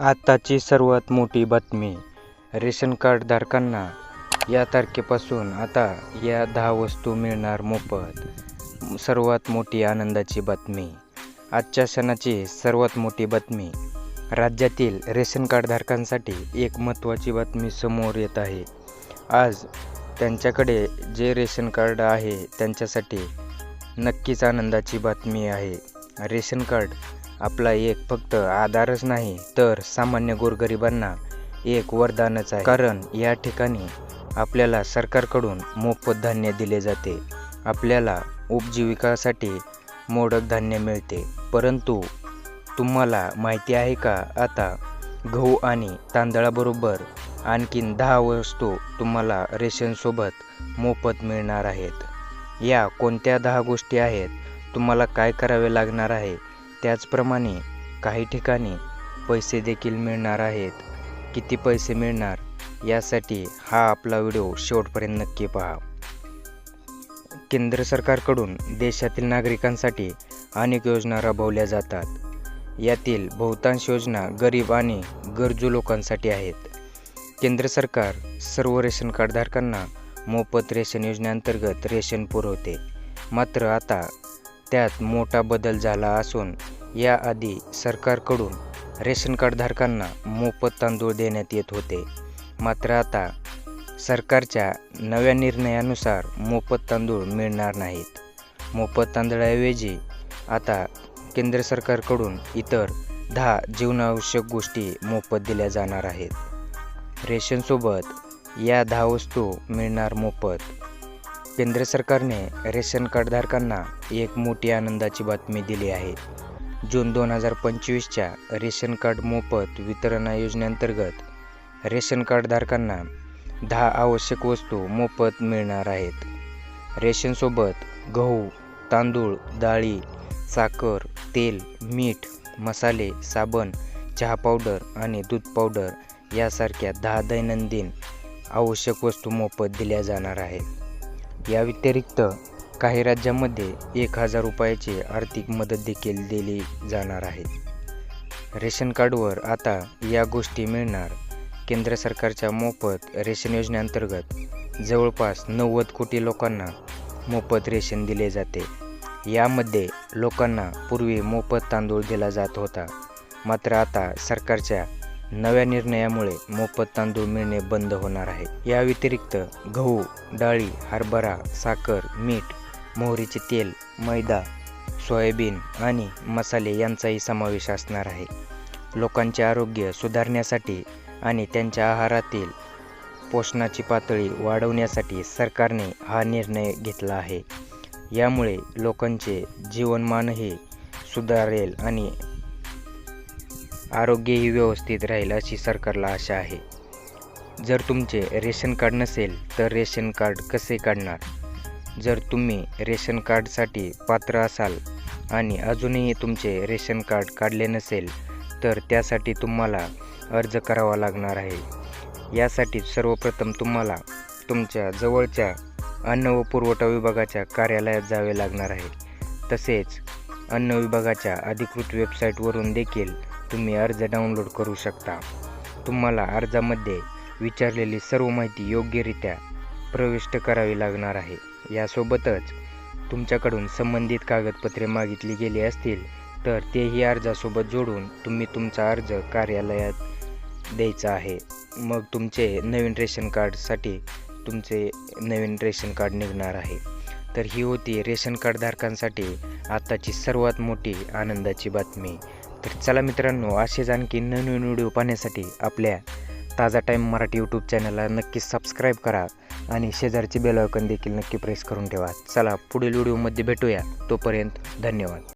आत्ताची सर्वात मोठी बातमी. रेशन कार्ड धारकांना या तारखेपासून आता या दहा वस्तू मिळणार मोफत. सर्वात मोठी आनंदाची बातमी. आजच्या सणाची सर्वात मोठी बातमी. राज्यातील रेशन कार्ड धारकांसाठी एक महत्त्वाची बातमी समोर येत आहे. आज त्यांच्याकडे जे रेशन कार्ड आहे त्यांच्यासाठी नक्कीच आनंदाची बातमी आहे. रेशन कार्ड आपला एक फक्त आधारच नाही तर सामान्य गोरगरिबांना एक वरदानच आहे. कारण या ठिकाणी आपल्याला सरकारकडून मोफत धान्य दिले जाते. आपल्याला उपजीविकासाठी मोडक धान्य मिळते. परंतु तुम्हाला माहिती आहे का? आता गहू आणि तांदळाबरोबर आणखीन दहा वस्तू तुम्हाला रेशनसोबत मोफत मिळणार आहेत. या कोणत्या दहा गोष्टी आहेत? तुम्हाला काय करावे लागणार आहे? त्याचप्रमाणे काही ठिकाणी पैसे देखील मिळणार आहेत. किती पैसे मिळणार? यासाठी हा आपला व्हिडिओ शेवटपर्यंत नक्की पहा. केंद्र सरकारकडून देशातील नागरिकांसाठी अनेक योजना राबवल्या जातात. यातील बहुतांश योजना गरीब आणि गरजू लोकांसाठी आहेत. केंद्र सरकार सर्व रेशन कार्डधारकांना मोफत रेशन योजनेअंतर्गत रेशन पुरवते. मात्र आता त्यात मोठा बदल झाला असून याआधी सरकारकडून रेशन कार्डधारकांना मोफत तांदूळ देण्यात येत होते. मात्र आता सरकारच्या नव्या निर्णयानुसार मोफत तांदूळ मिळणार नाहीत. मोफत तांदळाऐवजी आता केंद्र सरकारकडून इतर दहा जीवनावश्यक गोष्टी मोफत दिल्या जाणार आहेत. रेशनसोबत या दहा वस्तू मिळणार मोफत. केंद्र सरकारने रेशन कार्डधारकांना एक मोठी आनंदाची बातमी दिली आहे. जून दोन हजार पंचवीसच्या रेशन कार्ड मोफत वितरणा योजनेअंतर्गत रेशन कार्डधारकांना दहा आवश्यक वस्तू मोफत मिळणार आहेत. रेशनसोबत गहू तांदूळ डाळी साखर तेल मीठ मसाले साबण चहा पावडर आणि दूध पावडर यासारख्या दहा दैनंदिन आवश्यक वस्तू मोफत दिल्या जाणार आहेत. या व्यतिरिक्त काही राज्यांमध्ये एक हजार रुपयाची आर्थिक मदत देखील दिली जाणार आहे. रेशन कार्डवर आता या गोष्टी मिळणार. केंद्र सरकारच्या मोफत रेशन योजनेअंतर्गत जवळपास नव्वद कोटी लोकांना मोफत रेशन दिले जाते. यामध्ये लोकांना पूर्वी मोफत तांदूळ दिला जात होता. मात्र आता सरकारच्या नव्या निर्णयामुळे मोफत तांदूळ मिळणे बंद होणार आहे. या व्यतिरिक्त गहू डाळी हरभरा साखर मीठ मोहरीचे तेल मैदा सोयाबीन आणि मसाले यांचाही समावेश असणार आहे. लोकांचे आरोग्य सुधारण्यासाठी आणि त्यांच्या आहारातील पोषणाची पातळी वाढवण्यासाठी सरकारने हा निर्णय घेतला आहे. यामुळे लोकांचे जीवनमानही सुधारेल आणि आरोग्यही व्यवस्थित राहील अशी सरकारला आशा आहे. जर तुमचे रेशन कार्ड नसेल तर रेशन कार्ड कसे काढणार? जर तुम्ही रेशन कार्डसाठी पात्र असाल आणि अजूनही तुमचे रेशन कार्ड काढले नसेल तर त्यासाठी तुम्हाला अर्ज करावा लागणार आहे. यासाठी सर्वप्रथम तुम्हाला तुमच्या जवळच्या अन्न व पुरवठा विभागाच्या कार्यालयात जावे लागणार आहे. तसेच अन्न विभागाच्या अधिकृत वेबसाईटवरून देखील तुम्ही अर्ज डाउनलोड करू शकता. तुम्हाला अर्जामध्ये विचारलेली सर्व माहिती योग्यरित्या प्रविष्ट करावी लागणार आहे. यासोबतच तुमच्याकडून संबंधित कागदपत्रे मागितली गेली असतील तर तेही अर्जासोबत जोडून तुम्ही तुमचा अर्ज कार्यालयात द्यायचा आहे. मग तुमचे नवीन रेशन कार्डसाठी तुमचे नवीन रेशन कार्ड निघणार आहे. तर ही होती रेशन कार्डधारकांसाठी आत्ताची सर्वात मोठी आनंदाची बातमी. तर चला मित्रांनो असेच आणखी नवीन व्हिडिओ पाहण्यासाठी आपल्या ताजा टाईम मराठी यूट्यूब चॅनलला नक्की सबस्क्राईब करा आणि शेजारची बेल आयकॉन देखील नक्की प्रेस करून ठेवा. चला पुढील व्हिडिओमध्ये भेटूया. तोपर्यंत धन्यवाद.